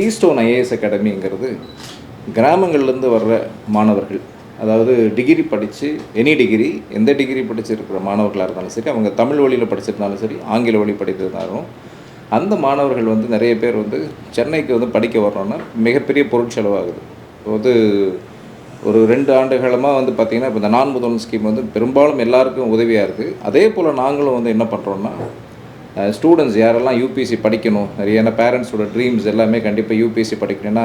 Keystone IAS அகாடமிங்கிறது கிராமங்கள்லேருந்து வர்ற மாணவர்கள். அதாவது டிகிரி படித்து எனி டிகிரி எந்த டிகிரி படிச்சிருக்கிற மாணவர்களாக இருந்தாலும் சரி அவங்க தமிழ் வழியில் படிச்சிருந்தாலும் சரி ஆங்கில வழி படித்திருந்தாலும் அந்த மாணவர்கள் வந்து நிறைய பேர் வந்து சென்னைக்கு வந்து படிக்க வர்றோன்னா மிகப்பெரிய பொருட்செலவாகுது இப்போ வந்து ஒரு ரெண்டு ஆண்டு காலமாக வந்து பார்த்திங்கன்னா இப்போ இந்த நான் முதல் ஸ்கீம் வந்து பெரும்பாலும் எல்லாருக்கும் உதவியாக இருக்குது அதே போல் நாங்களும் வந்து என்ன பண்ணுறோன்னா ஸ்டூடெண்ட்ஸ் யாரெல்லாம் யூபிஎஸ்சி படிக்கணும் நிறைய ஏன்னா பேரண்ட்ஸோட ட்ரீம்ஸ் எல்லாமே கண்டிப்பாக யூபிஎஸ்சி படிக்கணும்னா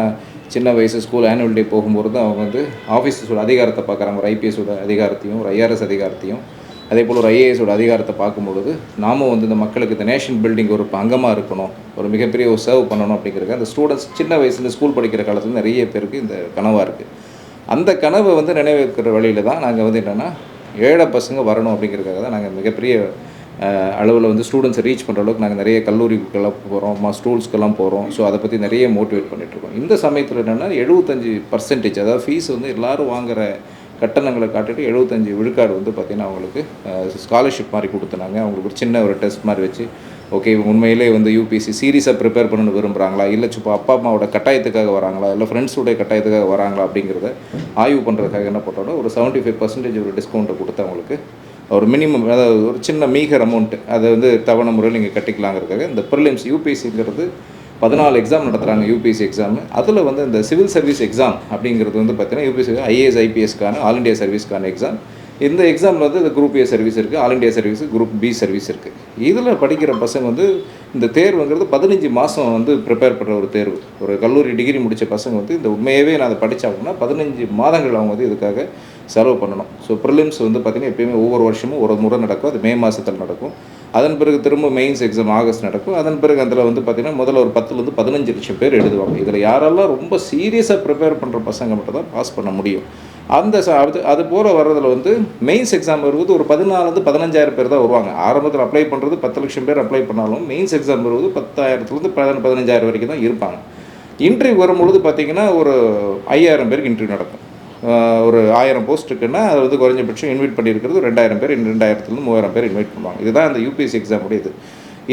சின்ன வயசு ஸ்கூல் ஆனுவல் டே போகும்போது தான் அவங்க வந்து ஆஃபீஸஸோட அதிகாரத்தை பார்க்குறாங்க. ஒரு ஐபிஎஸோட அதிகாரத்தையும் ஒரு ஐஆர்எஸ் அதிகாரத்தையும். அதே போல் ஒரு ஐஏஎஸோட அதிகாரத்தை பார்க்கும்பொழுது நாமும் வந்து இந்த மக்களுக்கு இந்த நேஷன் பில்டிங் ஒரு அங்கமாக இருக்கணும். ஒரு மிகப்பெரிய ஒரு சர்வ் பண்ணணும் அப்படிங்கிறது அந்த ஸ்டூடெண்ட்ஸ் சின்ன வயசுல ஸ்கூல் படிக்கிற காலத்தில் நிறைய பேருக்கு இந்த கனவாக இருக்குது அந்த கனவை வந்து நினைவேற்கிற வழியில் தான் நாங்கள் வந்து என்னென்னா ஏழை பசங்க வரணும் அப்படிங்கிறதுக்காக தான் நாங்கள் மிகப்பெரிய அளவில் வந்து ஸ்டூடெண்ட்ஸை ரீச் பண்ணுற அளவுக்கு நாங்கள் நிறைய கல்லூரிக்கெல்லாம் போகிறோம் மா ஸ்கூல்ஸ்க்கெல்லாம் போகிறோம் ஸோ அதை பற்றி நிறைய மோட்டிவேட் பண்ணிகிட்ருக்கோம் இந்த சமயத்தில் என்னென்னா எழுபத்தஞ்சி பர்சன்டேஜ் அதாவது ஃபீஸ் வந்து எல்லோரும் வாங்குற கட்டணங்களை காட்டிட்டு எழுபத்தஞ்சி விழுக்காடு வந்து பார்த்திங்கன்னா அவங்களுக்கு ஸ்காலர்ஷிப் மாதிரி கொடுத்துனாங்க. அவங்களுக்கு ஒரு சின்ன ஒரு டெஸ்ட் மாதிரி வச்சு ஓகே உண்மையிலே வந்து யூபிஎஸ்சி சீரியஸாக ப்ரிப்பேர் பண்ணணும்னு விரும்புகிறாங்களா இல்லை சும்மா அப்பா அம்மாவோட கட்டாயத்துக்காக வராங்களா? இல்லை ஃப்ரெண்ட்ஸோடைய கட்டாயத்துக்காக வராங்களா? அப்படிங்கிறத ஆய்வு பண்ணுறதுக்காக என்ன பண்ணுறோன்னா ஒரு செவன்ட்டி ஃபைவ் பர்சன்டேஜ் ஒரு டிஸ்கவுண்ட்டை கொடுத்து அவங்களுக்கு ஒரு மினிமம் அதாவது ஒரு சின்ன மீகர் அமௌண்ட்டு அதை வந்து தவணை முறையில் நீங்கள் கட்டிக்கலாங்கிறதுக்காக இந்த ப்ரிலிம்ஸ் யூபிஎஸ்சிங்கிறது பதினாலு எக்ஸாம் நடத்துகிறாங்க யூபிஎஸ்சி எக்ஸாமு அதில் வந்து இந்த சிவில் சர்வீஸ் எக்ஸாம் அப்படிங்கிறது வந்து பார்த்தீங்கன்னா யூபிஎஸ்சி ஐஏஎஸ் ஐபிஎஸ்க்கான ஆல் இண்டியா சர்வீஸ்க்கான எக்ஸாம் இந்த எக்ஸாமில் வந்து இந்த குரூப் ஏ சர்வீஸ் இருக்குது all India service group B service இருக்குது இதில் படிக்கிற பசங்க வந்து இந்த தேர்வுங்கிறது பதினஞ்சு மாதம் வந்து ப்ரிப்பேர் பண்ணுற ஒரு தேர்வு. ஒரு கல்லூரி டிகிரி முடித்த பசங்க வந்து இந்த உண்மையாகவே நான் அதை படித்தாங்கன்னா பதினஞ்சு மாதங்கள் அவங்க வந்து இதுக்காக செலவு பண்ணணும். ஸோ ப்ரிலிம்ஸ் வந்து பார்த்திங்கன்னா எப்பயுமே ஒவ்வொரு வருஷமும் ஒரு முறை நடக்கும். அது மே மாதத்தில் நடக்கும். அதன் பிறகு திரும்ப மெயின்ஸ் எக்ஸாம் ஆகஸ்ட் நடக்கும். அதன் பிறகு அதில் வந்து பார்த்திங்கன்னா முதல்ல ஒரு பத்துலேருந்து பதினஞ்சு லட்சம் பேர் எழுதுவாங்க. இதில் யாரெல்லாம் ரொம்ப சீரியஸாக ப்ரிப்பேர் பண்ணுற பசங்க மட்டும் தான் பாஸ் பண்ண முடியும். அந்த அது அது போல் வர்றதில் வந்து மெயின்ஸ் எக்ஸாம் வருவது ஒரு பதினாலருந்து பதினஞ்சாயிரம் பேர் தான் வருவாங்க. ஆரம்பத்தில் அப்ளை பண்ணுறது பத்து லட்சம் பேர் அப்ளை பண்ணாலும் மெயின்ஸ் எக்ஸாம் வருவது பத்தாயிரத்துலேருந்து பதின பதினஞ்சாயிரம் வரைக்கும் தான் இருப்பாங்க. இன்டர்வியூ வரும்பொழுது பார்த்திங்கன்னா ஒரு ஐயாயிரம் பேருக்கு இன்டர்வியூ நடக்கும். ஒரு ஆயிரம் போஸ்ட் இருக்குன்னா அது வந்து குறைஞ்சபட்சம் இன்வைட் பண்ணியிருக்கிறது ரெண்டாயிரம் பேர் ரெண்டாயிரத்துலேருந்து மூவாயிரம் பேர் இன்வைட் பண்ணுவாங்க. இதுதான் அந்த யூபிஎஸ்சி எக்ஸாமுடைய இது.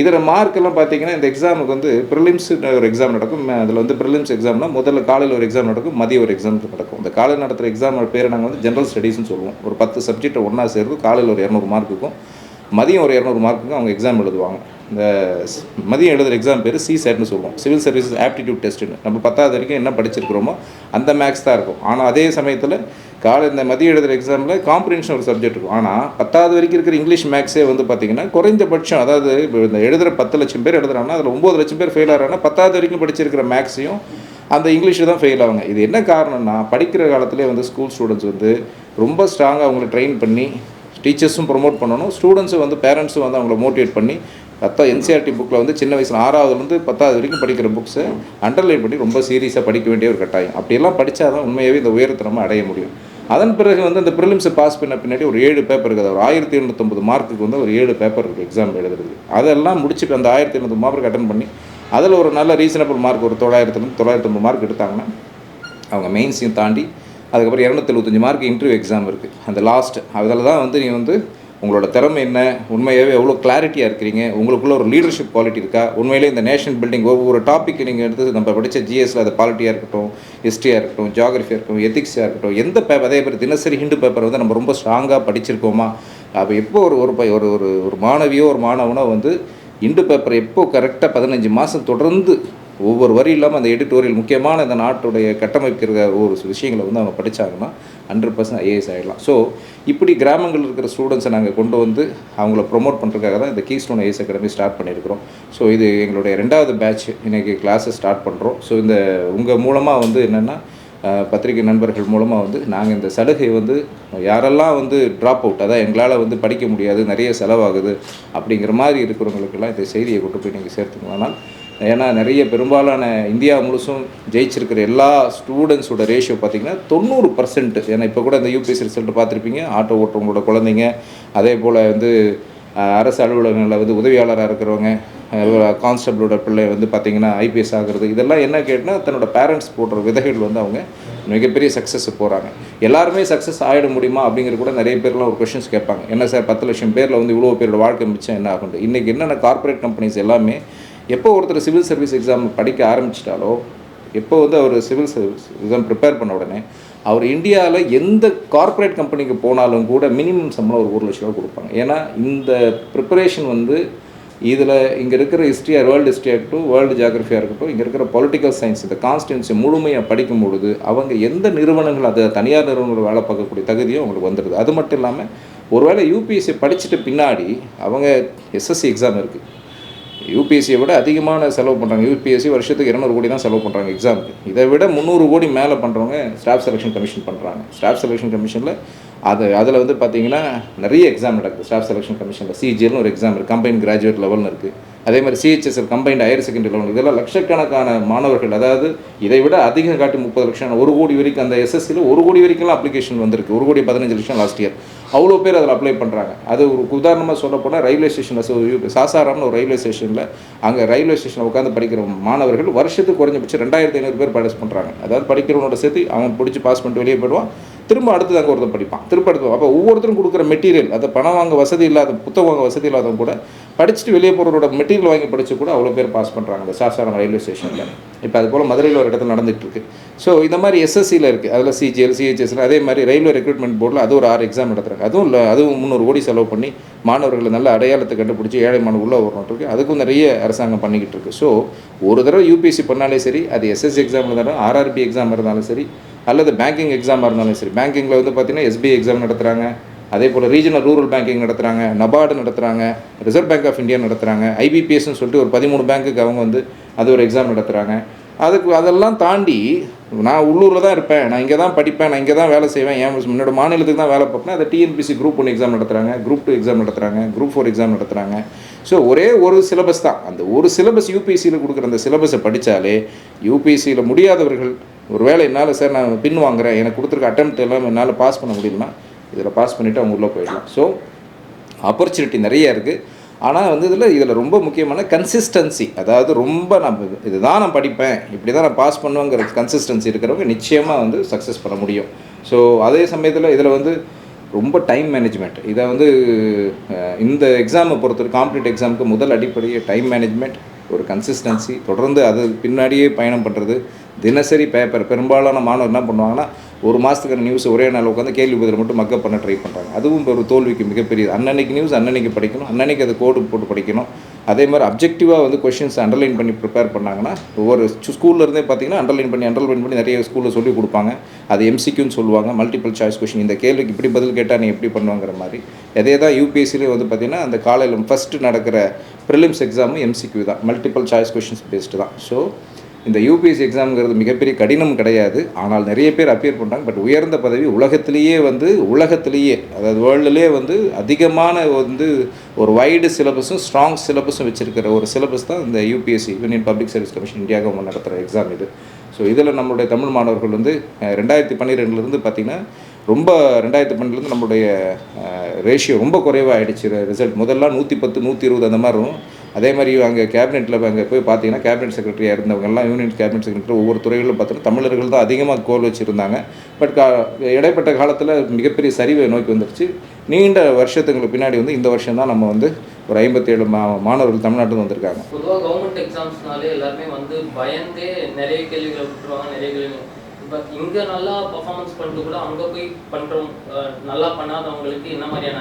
இதில் மார்க்கெல்லாம் பார்த்தீங்கன்னா இந்த எக்ஸாமுக்கு வந்து ப்ரிலிம்ஸ் ஒரு எக்ஸாம் நடக்கும். அதில் வந்து ப்ரிலிம்ஸ் எக்ஸாம்னா முதல்ல காலையில் ஒரு எக்ஸாம் நடக்கும் மதிய ஒரு எக்ஸாம் நடக்கும். இந்த காலையில் நடத்துகிற எக்ஸாம் பேர் நாங்கள் வந்து ஜென்ரல் ஸ்டடீஸ்னு சொல்லுவோம். ஒரு பத்து சப்ஜெக்ட்டை ஒன்றா சேர்ந்து காலையில் ஒரு இரநூறு மார்க்குக்கும் மதியம் ஒரு இரநூறு மார்க்குக்கும் அவங்க எக்ஸாம் எழுதுவாங்க. இந்த மதியம் எழுதுகிற எக்ஸாம் பேர் சி சேட்னு சொல்லுவோம் சிவில் சர்வீசஸ் ஆப்டிடியூட் டெஸ்ட்டுன்னு நம்ம பத்தாவது வரைக்கும் என்ன படிச்சிருக்கிறோமோ அந்த மேக்ஸ் தான் இருக்கும். ஆனால் அதே சமயத்தில் காலை இந்த மதியம் எழுதுகிற எக்ஸாமில் காம்ப்ரிஹென்ஷன் ஒரு சப்ஜெக்ட் இருக்கும். ஆனால் பத்தாவது வரைக்கும் இருக்கிற இங்கிலீஷ் மேக்ஸே வந்து பார்த்திங்கன்னா குறைந்தபட்சம் அதாவது இந்த எழுதுகிற பத்து லட்சம் பேர் எழுதுறாங்கன்னா அதில் ஒம்பது லட்சம் பேர் ஃபெயில் ஆகிறாங்கன்னா பத்தாவது வரைக்கும் படிச்சிருக்கிற மேக்ஸையும் அந்த இங்கிலீஷில் தான் ஃபெயில் ஆவாங்க இது என்ன காரணம்னா படிக்கிற காலத்திலே வந்து ஸ்கூல் ஸ்டூடெண்ட்ஸ் வந்து ரொம்ப ஸ்ட்ராங்காக அவங்களை ட்ரெயின் பண்ணி டீச்சர்ஸும் ப்ரொமோட் பண்ணணும். ஸ்டூடெண்ட்ஸும் வந்து பேரண்ட்ஸும் வந்து அவங்கள மோட்டிவேட் பண்ணி பத்தா என்சிஆர்டி புக்கில் வந்து சின்ன வயசில் ஆறாவதுலேருந்து பத்தாவது வரைக்கும் படிக்கிற புக்ஸை அண்டர்லைன் பண்ணி ரொம்ப சீரியஸாக படிக்க வேண்டிய ஒரு கட்டாயம். அப்படியெல்லாம் படித்தா தான் உண்மையாகவே இந்த உயரத்தை நம்ம அடைய முடியும். அதன் பிறகு வந்து அந்த ப்ரிலிம்ஸை பாஸ் பண்ண பின்னாடி ஒரு ஏழு பேப்பர் இருக்குது. ஒரு ஆயிரத்தி எண்ணூற்றம்பது மார்க்குக்கு வந்து ஒரு ஏழு பேப்பர் இருக்குது எக்ஸாம் எழுதுறது அதெல்லாம் முடிச்சு அந்த ஆயிரத்தி எண்ணூறு மார்க் அட்டன் பண்ணி அதில் ஒரு நல்ல ரீசனபிள் மார்க் ஒரு தொள்ளாயிரத்துலேருந்து தொள்ளாயிரத்தொம்பது மார்க் எடுத்தாங்கன்னா அவங்க மெயின்ஸையும் தாண்டி அதுக்கப்புறம் இரநூத்தி எழுபத்தஞ்சு மார்க் இன்டர்வியூ எக்ஸாம் இருக்குது அந்த லாஸ்ட் அதில் தான் வந்து நீ வந்து உங்களோட திறமை என்ன? உண்மையாகவே எவ்வளோ கிளாரிட்டியாக இருக்கிறீங்க? உங்களுக்குள்ள ஒரு லீடர்ஷிப் குவாலிட்டி இருக்கா? உண்மையிலே இந்த நேஷன் பில்டிங் ஒவ்வொரு டாபிக் நீங்கள் எடுத்து நம்ம படித்த ஜிஎஸ்ல அது பாலிட்டியாக இருக்கட்டும் ஹிஸ்ட்ரியாக இருக்கட்டும் ஜியாகிரஃபியாக இருக்கட்டும் எத்திக்ஸாக இருக்கட்டும் எந்த பேப்பர் அதே மாதிரி தினசரி ஹிண்டு பேப்பர் வந்து நம்ம ரொம்ப ஸ்ட்ராங்காக படிச்சிருக்கோமா? அப்போ எப்போ ஒரு ஒரு பை- ஒரு ஒரு ஒரு மாணவியோ ஒரு மாணவனோ வந்து இண்டு பேப்பர் எப்போ கரெக்டாக பதினஞ்சு மாதம் தொடர்ந்து ஒவ்வொரு வரி இல்லாமல் அந்த எடிட்டோரியல் முக்கியமான இந்த நாட்டுடைய கட்டமைக்கிற ஒரு விஷயங்களை வந்து அவங்க படித்தாங்கன்னா ஹண்ட்ரட் பர்சன்ட் ஐஏஎஸ் ஆகிடலாம் ஸோ இப்படி கிராமங்களில் இருக்கிற ஸ்டூடெண்ட்ஸை நாங்கள் கொண்டு வந்து அவங்கள ப்ரொமோட் பண்ணுறதுக்காக தான் இந்த கீஸ்டோன் ஐஏஎஸ் அகாடமி ஸ்டார்ட் பண்ணியிருக்கிறோம். ஸோ இது எங்களுடைய ரெண்டாவது பேட்ச் இன்றைக்கி கிளாஸஸ் ஸ்டார்ட் பண்ணுறோம் ஸோ இந்த உங்கள் மூலமாக வந்து என்னென்னா பத்திரிகை நண்பர்கள் மூலமாக வந்து நாங்கள் இந்த சலுகை வந்து யாரெல்லாம் வந்து ட்ராப் அவுட் அதான் எங்களால் வந்து படிக்க முடியாது நிறைய செலவாகுது அப்படிங்கிற மாதிரி இருக்கிறவங்களுக்கெல்லாம் இந்த செய்தியை கொண்டு போய் நீங்கள் சேர்த்துக்கலாம்னா ஏன்னா நிறைய பெரும்பாலான இந்தியா முழுசும் ஜெயிச்சிருக்கிற எல்லா ஸ்டூடெண்ட்ஸோட ரேஷியோ பார்த்தீங்கன்னா தொண்ணூறு பர்சன்ட் ஏன்னா இப்போ கூட இந்த யூபிஎஸ்சி ரிசல்ட் பார்த்துருப்பீங்க. ஆட்டோ ஓட்டுறவங்களோட குழந்தைங்க அதே போல் வந்து அரசு அலுவலகங்களில் வந்து உதவியாளராக இருக்கிறவங்க கான்ஸ்டபிளோட பிள்ளை வந்து பார்த்தீங்கன்னா ஐபிஎஸ் ஆகிறது. இதெல்லாம் என்ன கேட்டால் தன்னோட பேரண்ட்ஸ் போடுற விதைகள் வந்து அவங்க மிகப்பெரிய சக்ஸஸ் போகிறாங்க எல்லாருமே சக்ஸஸ் ஆகிட முடியுமா அப்படிங்கிற கூட நிறைய பேர்லாம் ஒரு கொஷின்ஸ் கேட்பாங்க. என்ன சார் பத்து லட்சம் பேரில் வந்து இவ்வளோ பேரோட வாழ்க்கை மிச்சம் என்ன ஆகும் இன்றைக்கி என்னென்ன கார்ப்பரேட் கம்பெனிஸ் எல்லாமே எப்போ ஒருத்தர் சிவில் சர்வீஸ் எக்ஸாம் படிக்க ஆரம்பிச்சிட்டாலோ எப்போ வந்து அவர் சிவில் சர்வீஸ் எக்ஸாம் ப்ரிப்பேர் பண்ண உடனே அவர் இந்தியாவில் எந்த கார்ப்பரேட் கம்பெனிக்கு போனாலும் கூட மினிமம் சம்பளம் ஒரு ஒரு லட்ச ரூபா கொடுப்பாங்க. ஏன்னா இந்த ப்ரிப்பரேஷன் வந்து இதில் இங்கே இருக்கிற ஹிஸ்ட்ரியாக வேர்ல்டு ஹிஸ்ட்ரியாக இருக்கட்டும் வேர்ல்டு ஜியாகிரஃபியாக இருக்கட்டும் இங்கே இருக்கிற பொலிட்டிக்கல் சயின்ஸ் இந்த கான்ஸ்டியூன்சி முழுமையாக படிக்கும் பொழுது அவங்க எந்த நிறுவனங்கள் அது தனியார் நிறுவனங்கள் வேலை பார்க்கக்கூடிய தகுதியும் அவங்களுக்கு வந்துடுது அது மட்டும் இல்லாமல் ஒருவேளை யூபிஎஸ்சி படிச்சுட்டு பின்னாடி அவங்க எஸ்எஸ்சி எக்ஸாம் இருக்குது யூபிஎஸ்சியை விட அதிகமான செலவு பண்ணுறாங்க யூபிஎஸ்சி வருஷத்துக்கு இரநூறு கோடி தான் செலவு பண்ணுறாங்க எக்ஸாமுக்கு இதை விட முந்நூறு கோடி மேலே பண்ணுறவங்க ஸ்டாஃப் செலெக்ஷன் கமிஷன் பண்ணுறாங்க ஸ்டாஃப் செலெக்ஷன் கமிஷனில் அது அதில் வந்து பார்த்தீங்கன்னா நிறைய எக்ஸாம் நடக்குது. ஸ்டாஃப் செலெக்ஷன் கமிஷனில் சிஜிஎல்னு ஒரு எக்ஸாம் இருக்குது கம்பைன் கிராஜுவேட் லெவல்னு இருக்குது அதே மாதிரி CHSL combined higher secondary level இதெல்லாம் லட்சக்கணக்கான மாணவர்கள் அதாவது இதை விட அதிகம் காட்டி முப்பது லட்சம் ஒரு கோடி வரைக்கும் அந்த எஸ்எஸ்சியில் ஒரு கோடி வரைக்கும்லாம் அப்ளிகேஷன் வந்திருக்கு. ஒரு கோடி பதினஞ்சு லட்சம் லாஸ்ட் இயர் அவ்வளோ பேர் அதில் அப்ளை பண்ணுறாங்க அது ஒரு உதாரணமாக சொல்ல போனால் ரயில்வே ஸ்டேஷனில் சாசாராம்னு ஒரு ரயில்வே ஸ்டேஷனில் அங்கே ரயில்வே ஸ்டேஷனில் உட்காந்து படிக்கிற மாணவர்கள் வருஷத்துக்கு குறைஞ்சபட்சம் ரெண்டாயிரத்தி ஐநூறு பேர் பாஸ் பண்ணுறாங்க அதாவது படிக்கிறவனோட சேர்த்து அவன் பிடிச்சி பாஸ் பண்ணிட்டு வெளியே போயிடுவான். திரும்ப அடுத்தது அங்கே ஒருத்தன் படிப்பான். திரும்ப அடுத்து அப்போ ஒவ்வொருத்தரும் கொடுக்குற மெட்டீரியல் அதை பணம் வாங்க வசதி இல்லாத புத்தகம் வாங்க வசதி இல்லாதவங்க கூட படிச்சுட்டு வெளியே போகிறவரோட மெட்டீரியல் வாங்கி படித்து கூட அவ்வளோ பேர் பாஸ் பண்ணுறாங்க இந்த சாசாரம் ரயில்வே ஸ்டேஷனில் இப்போ அது போல் மதுரையில் ஒரு இடத்துல நடந்துகிட்ருக்கு ஸோ இந்த மாதிரி எஸ்எஸ்சியில் இருக்குது அதில் சிஜிஎல் சிஹெச்எஸ்ல அதே மாதிரி ரயில்வே ரெக்ரூட்மெண்ட் போர்டில் அது ஒரு ஆறு எக்ஸாம் நடத்துகிறாங்க அதுவும் இல்லை அதுவும் முந்நூறு கோடி செலவு பண்ணி மாணவர்களை நல்ல அடையாளத்தை கண்டுபிடிச்சி ஏழை மாணவர் உள்ளே வரணும் அதுக்கும் நிறைய அரசாங்கம் பண்ணிக்கிட்டு இருக்கு. ஸோ ஒரு தடவை யூபிஎஸ்சி பண்ணாலே சரி அது எஸ்எஸ்சி எக்ஸாம் இருந்தாலும் ஆர்ஆர்பி எக்ஸாம் இருந்தாலும் சரி அல்லது பேங்கிங் எக்ஸாமாக இருந்தாலும் சரி பேங்கிங்கில் வந்து பார்த்தீங்கன்னா எஸ்பிஐ எக்ஸாம் நடத்துகிறாங்க அதே போல் ரீஜனல் ரூரல் பேங்கிங் நடத்துகிறாங்க நபார்டு நடத்துகிறாங்க ரிசர்வ் பேங்க் ஆஃப் இந்தியா நடத்துகிறாங்க ஐபிபிஎஸ்ன்னு சொல்லிட்டு ஒரு பதிமூணு பேங்க்குக்கு அவங்க வந்து அது ஒரு எக்ஸாம் நடத்துகிறாங்க அதுக்கு அதெல்லாம் தாண்டி நான் உள்ளூரில் தான் இருப்பேன் நான் இங்கே தான் படிப்பேன் நான் இங்கே தான் வேலை செய்வேன் என் என்னோடய மாநிலத்துக்கு தான் வேலை பார்ப்பேன் அதை டிஎன்பிசி குரூப் ஒன் எக்ஸாம் நடத்துகிறாங்க குரூப் டூ எக்ஸாம் நடத்துகிறாங்க குரூப் ஃபோர் எக்ஸாம் நடத்துகிறாங்க ஸோ ஒரே ஒரு சிலபஸ் தான். அந்த ஒரு சிலபஸ் யூபிஎஸ்சியில் கொடுக்குற அந்த சிலபஸை படித்தாலே யூபிஎஸ்சியில் முடியாதவர்கள் ஒரு வேளை என்னால் சார் நான் பின் வாங்குறேன் எனக்கு கொடுத்துருக்க அட்டம் எல்லாம் என்னால் பாஸ் பண்ண முடியுமா? இதில் பாஸ் பண்ணிவிட்டு அவங்க உள்ளே போயிடலாம். ஸோ ஆப்பர்ச்சுனிட்டி நிறைய இருக்குது ஆனால் வந்து இதில் இதில் ரொம்ப முக்கியமான கன்சிஸ்டன்சி அதாவது ரொம்ப நான் இது- இதுதான் நான் படிப்பேன். இப்படி தான் நான் பாஸ் பண்ணுவேங்கிற கன்சிஸ்டன்சி இருக்கிறவங்க நிச்சயமாக வந்து சக்ஸஸ் பண்ண முடியும். ஸோ அதே சமயத்தில் இதில் வந்து ரொம்ப டைம் மேனேஜ்மெண்ட் இதை வந்து இந்த எக்ஸாமை பொறுத்தவரை காம்படிட்டிவ் எக்ஸாமுக்கு முதல் அடிப்படையே டைம் மேனேஜ்மெண்ட் ஒரு கன்சிஸ்டன்சி தொடர்ந்து அது பின்னாடியே பயணம் பண்ணுறது தினசரி பேப்பர் பெரும்பாலான மாணவர் என்ன பண்ணுவாங்கன்னா ஒரு மாதத்துக்கான நியூஸ் ஒரே நாள் உட்காந்து கேள்வி பதில் மட்டும் மக்கப் பண்ண ட்ரை பண்ணுறாங்க அதுவும் ஒரு தோல்விக்கு மிகப்பெரிய அன்னன்னைக்கு நியூஸ் அன்னன்னைக்கு படிக்கணும். அன்னன்னைக்கு அதை கோடு போட்டு படிக்கணும். அதே மாதிரி அப்ஜெக்டிவாக வந்து கொஷின்ஸ் அண்டர்லைன் பண்ணி ப்ரிப்பேர் பண்ணாங்கன்னா ஒவ்வொரு ஸ்கூல்ல இருந்தே பார்த்தீங்கன்னா அண்டர்லைன் பண்ணி அண்டர்லைன் பண்ணி நிறைய ஸ்கூலில் சொல்லி கொடுப்பாங்க. அது எம்சிக்யூன்னு சொல்லுவாங்க. மல்டிபிள் சாய்ஸ் கொஷின் இந்த கேள்விக்கு இப்படி பதில் கேட்டால் நீ எப்படி பண்ணுவாங்கிற மாதிரி. அதே தான் யூபிஎஸ்சிலே வந்து பார்த்தீங்கன்னா அந்த காலையில் ஃபஸ்ட்டு நடக்கிற ப்ரிலிம்ஸ் எக்ஸாமும் எம்சிக்யூ தான். மல்டிபிள் சாய்ஸ் கொஷின்ஸ் பேஸ்டு தான். ஸோ இந்த யூபிஎஸ்சி எக்ஸாம்ங்கிறது மிகப்பெரிய கடினம் கிடையாது. ஆனால் நிறைய பேர் அப்பியர் பண்ணுறாங்க பட் உயர்ந்த பதவி உலகத்திலேயே வந்து உலகத்திலேயே அதாவது வேர்ல்டுலேயே வந்து அதிகமான வந்து ஒரு வைடு சிலபஸும் ஸ்ட்ராங் சிலபஸும் வச்சிருக்கிற ஒரு சிலபஸ் தான் இந்த UPSC union public service commission India government நடத்துகிற எக்ஸாம் இது. ஸோ இதில் நம்மளுடைய தமிழ் மாணவர்கள் வந்து ரெண்டாயிரத்தி பன்னிரெண்டுலேருந்து பார்த்திங்கன்னா ரொம்ப ரெண்டாயிரத்தி பன்னெண்டுலேருந்து நம்மளுடைய ரேஷியோ ரொம்ப குறைவாக ஆகிடுச்சு ரிசல்ட் முதல்ல நூற்றி பத்து நூற்றி இருபது அந்த மாதிரி இருக்கும் அதே மாதிரி அங்கே கேபினெட்டில் அங்கே போய் பார்த்தீங்கன்னா கேபினெட் செக்ரட்டரியாக இருந்தவங்கெல்லாம் யூனியன் கேபினெட் செக்ரட்டரி ஒவ்வொரு துறைகளிலும் பார்த்தீங்கன்னா தமிழர்கள் தான் அதிகமாக கோல் வச்சுருந்தாங்க. பட் கா இடைப்பட்ட காலத்தில் மிகப்பெரிய சரிவை நோக்கி வந்துருச்சு. நீண்ட வருஷத்துங்களுக்கு பின்னாடி வந்து இந்த வருஷம் தான் நம்ம வந்து ஒரு ஐம்பத்தேழு மா மாணவர்கள் தமிழ்நாட்டில் வந்திருக்காங்க. பொதுவாக கவர்மெண்ட் எக்ஸாம்ஸ்னாலே எல்லாருமே வந்து பயந்தே நிறைய கேள்விகளை விட்டுருவாங்க நிறைய கேள்வி இப்போ இங்கே நல்லா பர்ஃபார்மன்ஸ் பண்ணிட்டு கூட அங்கே போய் பண்ணுறோம் நல்லா பண்ணாதவங்களுக்கு என்ன மாதிரியான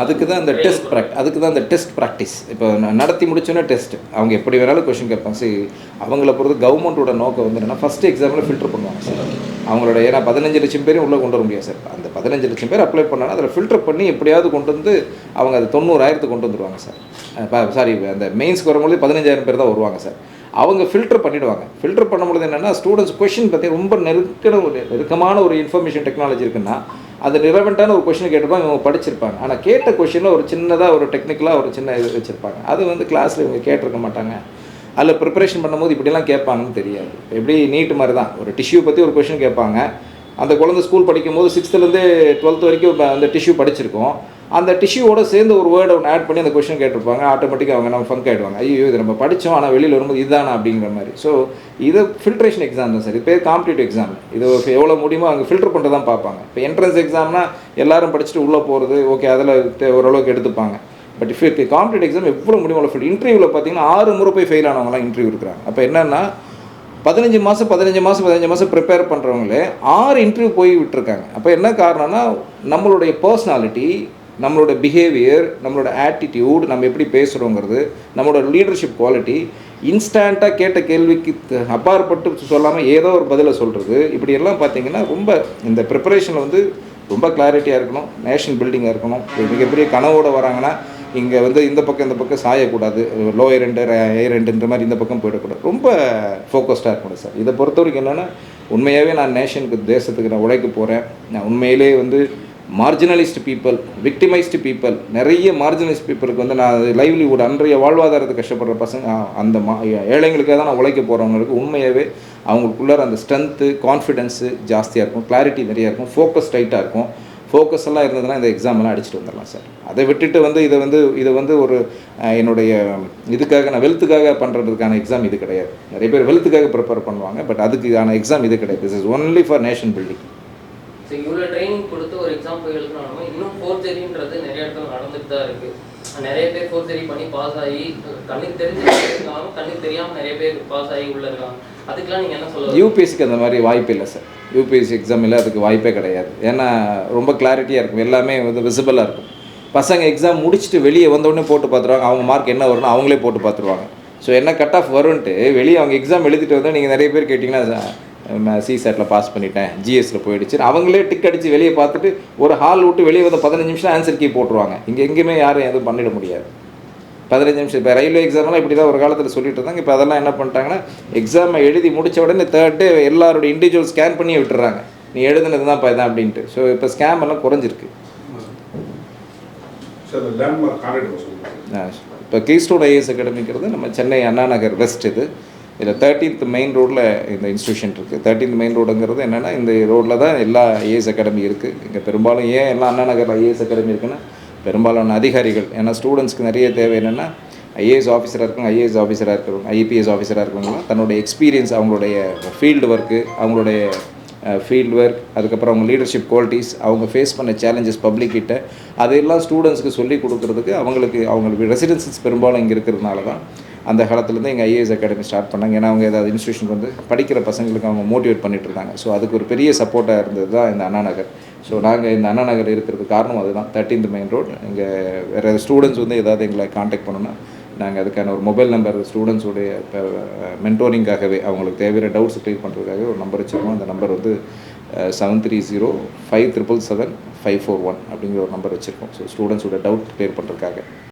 அதுக்கு தான் இந்த டெஸ்ட் ப்ராக்ட் அதுக்கு தான் இந்த டெஸ்ட் ப்ராக்டிஸ் இப்போ நடத்தி முடிச்சோன்னே டெஸ்ட் அவங்க எப்படி வேணாலும் கொஷின் கேட்பாங்க. சரி அவங்கள பொறுத்து கவர்மெண்ட்டோட நோக்கம் வந்து என்னென்னா ஃபஸ்ட்டு எக்ஸாமில் ஃபில்டர் பண்ணுவாங்க சார் அவங்களோட ஏன்னா பதினஞ்சு லட்சம் பேரையும் உள்ளே கொண்டு வர முடியாது சார் அந்த பதினஞ்சு லட்சம் பேர் அப்ளை பண்ணாலும் அதில் ஃபில்டர் பண்ணி எப்படியாவது கொண்டு வந்து அவங்க அது தொண்ணூறாயிரத்துக்கு கொண்டு வந்துருவாங்க சார் சாரி அந்த மெயின்ஸ்க்கு வரும்போது பதினஞ்சாயிரம் பேர் தான் வருவாங்க சார் அவங்க ஃபில்டர் பண்ணிவிடுவாங்க ஃபில்டர் பண்ணும்பொழுது என்னென்னா ஸ்டூடெண்ட்ஸ் கொஷின் பற்றி ரொம்ப நெருக்கட ஒரு நெருக்கமான ஒரு இன்ஃபர்மேஷன் டெக்னாலஜி இருக்குன்னா அது ரிலவெண்ட்டான ஒரு கொஷின் கேட்டிருப்பாங்க இவங்க படிச்சிருப்பாங்க. ஆனால் கேட்ட கொஷினில் ஒரு சின்னதாக ஒரு டெக்னிக்கலாக ஒரு சின்ன இது வச்சுருப்பாங்க. அது வந்து கிளாஸில் இவங்க கேட்டிருக்க மாட்டாங்க. அதில் ப்ரிப்பரேஷன் பண்ணும்போது இப்படிலாம் கேட்பாங்கன்னு தெரியாது. எப்படி நீட்டு மாதிரி தான் ஒரு டிஷ்யூ பற்றி ஒரு கொஷின் கேட்பாங்க. அந்த குழந்தை ஸ்கூல் படிக்கும்போது சிக்ஸ்த்துலேருந்து டுவெல்த் வரைக்கும் அந்த டிஷ்யூ படிச்சிருக்கோம். அந்த டிஷ்யூவோட சேர்ந்து ஒரு வேர்டை ஒன்று ஆட் பண்ணி அந்த கொஷின் கேட்டிருப்பாங்க. ஆட்டோமேட்டிக்காக அவங்க நம்ம ஃபங்க் ஆகிடுவாங்க ஐயோ இது நம்ம படித்தோம் ஆனால் வெளியில் வரும்போது இதுதானா அப்படிங்கிற மாதிரி. ஸோ இது ஃபில்ட்ரேஷன் எக்ஸாம் தான் சார் இது பேர் காம்படிட்டிவ் எக்ஸாம் இது எவ்வளோ முடியுமோ அங்கே ஃபில்டர் பண்ணிட்டு தான் பார்ப்பாங்க. இப்போ என்ட்ரன்ஸ் எக்ஸாம்னா எல்லாரும் படிச்சுட்டு உள்ளே போகிறது ஓகே அதில் ஓரளவுக்கு எடுத்துப்பாங்க. பட் இஃப் காம்படிட்டிவ் எக்ஸாம் எவ்வளோ முடியுமோ ஃபில் இன்டர்வியூவில் பார்த்தீங்கன்னா ஆறு முறை போய் ஃபெயில் ஆனவங்களாம் இன்டர்வியூ இருக்கிறாங்க. அப்போ என்னென்னா பதினஞ்சு மாதம் பதினஞ்சு மாதம் பதினஞ்சு மாதம் ப்ரிப்பேர் பண்ணுறவங்களே ஆறு இன்டர்வியூ போய் விட்டுருக்காங்க. அப்போ என்ன காரணம்னா நம்மளுடைய பர்சனாலிட்டி நம்மளோட பிஹேவியர் நம்மளோட ஆட்டிடியூட் நம்ம எப்படி பேசுகிறோங்கிறது நம்மளோட லீடர்ஷிப் குவாலிட்டி இன்ஸ்டண்ட்டாக கேட்ட கேள்விக்கு அப்பாற்பட்டு சொல்லாமல் ஏதோ ஒரு பதிலை சொல்கிறது இப்படி எல்லாம் பார்த்தீங்கன்னா ரொம்ப இந்த ப்ரிப்பரேஷனில் வந்து ரொம்ப கிளாரிட்டியாக இருக்கணும் நேஷன் பில்டிங்காக இருக்கணும். மிகப்பெரிய கனவோடு வராங்கன்னா இங்கே வந்து இந்த பக்கம் இந்த பக்கம் சாயக்கூடாது. லோயர் ரெண்டு ஏர் ரெண்டுன்ற மாதிரி இந்த பக்கம் போயிடக்கூடாது. ரொம்ப ஃபோக்கஸ்டாக இருக்கணும் சார். இதை பொறுத்த வரைக்கும் என்னென்னா உண்மையாகவே நான் நேஷனுக்கு தேசத்துக்கு நான் உழைக்க போகிறேன் நான் உண்மையிலே வந்து மார்ஜினலைஸ்டு பீப்புள் விக்டிமைஸ்டு பீப்புள் நிறைய மார்ஜினலைஸ்ட் பீப்புளுக்கு வந்து நான் லைவ்லிவுட் அன்றைய வாழ்வாதாரத்தை கஷ்டப்படுற பசங்க அந்த மா ஏழைங்களுக்காக தான் நான் உழைக்க போகிறவங்களுக்கு உண்மையாகவே அவங்களுக்குள்ளார அந்த ஸ்ட்ரென்த்து கான்ஃபிடென்ஸு ஜாஸ்தியாக இருக்கும். கிளாரிட்டி நிறையா இருக்கும். ஃபோக்கஸ் டைட்டாக இருக்கும். ஃபோக்கஸ் எல்லாம் இருந்ததுன்னா இந்த எக்ஸாம் எல்லாம் அடிச்சுட்டு வந்துடலாம் சார். அதை விட்டுட்டு வந்து இதை வந்து இதை வந்து ஒரு என்னுடைய இதுக்காக நான் வெல்த்துக்காக பண்ணுறதுக்கான எக்ஸாம் இது கிடையாது. நிறைய பேர் வெல்த்துக்காக ப்ரிப்பேர் பண்ணுவாங்க பட் அதுக்கான எக்ஸாம் இது கிடையாது. This is only for nation building so இவ்வளோ ட்ரைனிங் கொடுத்து ஒரு எக்ஸாம் போய் எழுதுனாலுமே இன்னும் ஃபோர்ஜரின்றது நிறைய இடத்துல நடந்துட்டு தான் இருக்குது நிறைய பேர் ஃபோர்ஜரி பண்ணி பாஸ் ஆகி கண்ணுக்கு தெரிஞ்சு இருந்தாலும் கண்ணுக்கு தெரியாமல் நிறைய பேர் பாஸ் ஆகி உள்ளே இருக்காங்க. அதுக்கெலாம் நீங்கள் என்ன சொல்லுங்கள் யூபிஎஸ்சிக்கு அந்த மாதிரி வாய்ப்பு இல்லை சார் யூபிஎஸ்சி எக்ஸாம் இல்லை அதுக்கு வாய்ப்பே கிடையாது. ஏன்னா ரொம்ப கிளாரிட்டியாக இருக்கும். எல்லாமே வந்து விசிபிளாக இருக்கும். பசங்க எக்ஸாம் முடிச்சுட்டு வெளியே வந்தோடனே போட்டு பார்த்துருவாங்க. அவங்க மார்க் என்ன வரும்னு அவங்களே போட்டு பார்த்துருவாங்க. ஸோ என்ன கட் ஆஃப் வரும்ன்ட்டு வெளியே அவங்க எக்ஸாம் எழுதிட்டு வந்தால் நீங்கள் நிறைய பேர் கேட்டிங்கன்னா சி செட்டில் பாஸ் பண்ணிட்டேன். ஜிஎஸ்சில் போயிடுச்சு. அவங்களே டிக் அடித்து வெளியே பார்த்துட்டு ஒரு ஹால் விட்டு வெளியே வந்து பதினஞ்சு நிமிஷம் ஆன்சர் கீ போட்டுருவாங்க. இங்கே எங்கேயுமே யாரும் எதுவும் பண்ணிட முடியாது. பதினஞ்சு நிமிஷம். இப்போ ரயில்வே எக்ஸாம்லாம் இப்படி தான் ஒரு காலத்தில் சொல்லிட்டு இருந்தாங்க. இப்போ அதெல்லாம் என்ன பண்ணிட்டாங்கன்னா எக்ஸாமை எழுதி முடிச்ச உடனே தேர்ட் டே எல்லாரோட இண்டிவிஜுவல் ஸ்கேன் பண்ணி விட்டுறாங்க. நீ எழுதுனது தான் இப்போ இதான் அப்படின்ட்டு. ஸோ இப்போ ஸ்கேம் எல்லாம் குறைஞ்சிருக்கு. இப்போ கீஸ்டோன் ஐஏஎஸ் அகாடமிங்கிறது நம்ம சென்னை அண்ணா நகர் வெஸ்ட் இது. இதில் தேர்ட்டீன்த் மெயின் ரோட்டில் இந்த இன்ஸ்டியூஷன் இருக்குது தேர்ட்டீன்த் மெயின் ரோடுங்கிறது என்னென்னா இந்த ரோட்டில் தான் எல்லா ஐஏஎஸ் அகாடமி இருக்குது இங்கே பெரும்பாலும் ஏன் எல்லாம் அண்ணா நகரில் ஐஏஎஸ் அகாடமி இருக்குன்னா பெரும்பாலான அதிகாரிகள் ஏன்னா ஸ்டூடெண்ட்ஸ்க்கு நிறைய தேவை என்னென்னா ஐஏஎஸ் ஆஃபீஸராக இருக்கவங்க ஐஏஎஸ் ஆஃபீஸராக இருக்கிறவங்க ஐபிஎஸ் ஆஃபீஸராக இருக்கிறவங்களாம் தன்னுடைய எக்ஸ்பீரியன்ஸ் அவங்களுடைய ஃபீல்டு ஒர்க்கு அவங்களுடைய ஃபீல்டு ஒர்க் அதுக்கப்புறம் அவங்க லீடர்ஷிப் குவாலிட்டிஸ் அவங்க ஃபேஸ் பண்ண சேலஞ்சஸ் பப்ளிக் கிட்ட அதையெல்லாம் ஸ்டூடெண்ட்ஸ்க்கு சொல்லி கொடுக்குறதுக்கு அவங்களுக்கு அவங்களுக்கு ரெசிடென்சஸ் பெரும்பாலும் இங்கே இருக்கிறதுனால தான் அந்த காலத்துலேருந்து எங்கள் ஐஏஎஸ் அகாடமி ஸ்டார்ட் பண்ணாங்க. ஏன்னா அவங்க ஏதாவது இன்ஸ்டியூஷனுக்கு வந்து படிக்கிற பசங்களுக்கு அவங்க மோட்டிவேட் பண்ணிட்டு இருந்தாங்க. ஸோ அதுக்கு ஒரு பெரிய சப்போர்ட்டாக இருந்தது தான் இந்த அண்ணா நகர். ஸோ நாங்கள் இந்த அண்ணா நகர் இருக்கிறதுக்கு காரணம் அதுதான். தேர்ட்டீன்த் மெயின் ரோடு இங்கே வேறு ஸ்டூடெண்ட்ஸ் வந்து ஏதாவது எங்களை காண்டாக்ட் பண்ணணும்னா நாங்கள் அதுக்கான ஒரு மொபைல் நம்பர் ஸ்டூடெண்ட்ஸுடைய மென்டோரிங்காகவே அவங்களுக்கு தேவையான டவுட்ஸ் கிளியர் பண்ணுறதுக்காக ஒரு நம்பர் வச்சுருக்கோம். அந்த நம்பர் வந்து seven three zero five triple seven five four one அப்படிங்கிற ஒரு நம்பர் வச்சுருக்கோம். ஸோ ஸ்டூடெண்ட்ஸோட டவுட் கிளியர் பண்ணுறதுக்காக